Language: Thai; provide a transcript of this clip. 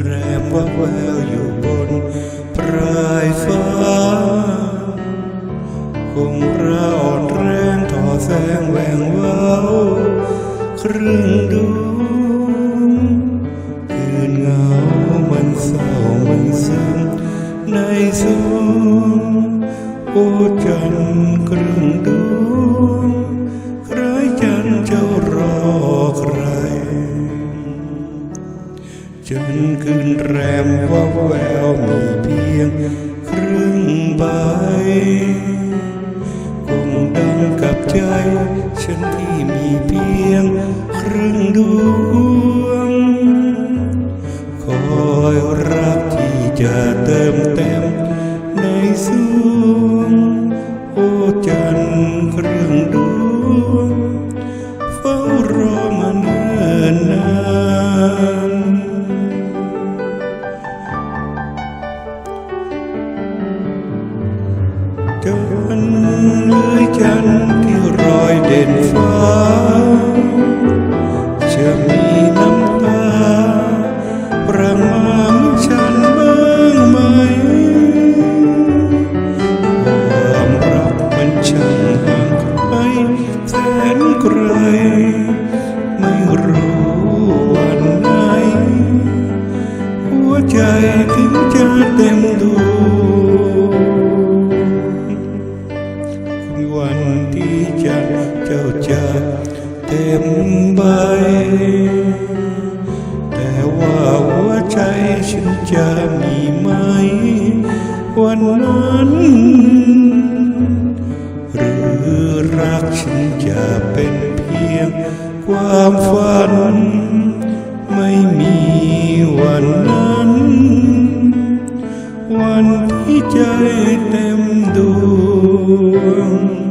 แรมว่าแววอยู่บนปลายฟ้า คงระอ่อนแรงต่อแสงแหวงวาวครึ่งดวงคืนเงามันเศร้ามันซึ้งในสวงโอ้จันครึ่ง จนคืนแรมว่าแววมีเพียงครึ่งใบคงดังกับใจ ฉันที่มีเพียงครึ่งดวง คอยรักที่จะเติมเต็มในสว ยันที่รอยเด่นฟ้าจะมีน้ำตาประมาณฉันบ้างไหมความรักมันช่างห่างไกลแสนไกลไม่รู้วันไหน หัวใจถึงจะเต็มดวง ฉันจะมีไหม วันนั้น หรือรักฉันจะเป็นเพียงความฝัน ไม่มีวันนั้น วันที่ใจเต็มดวง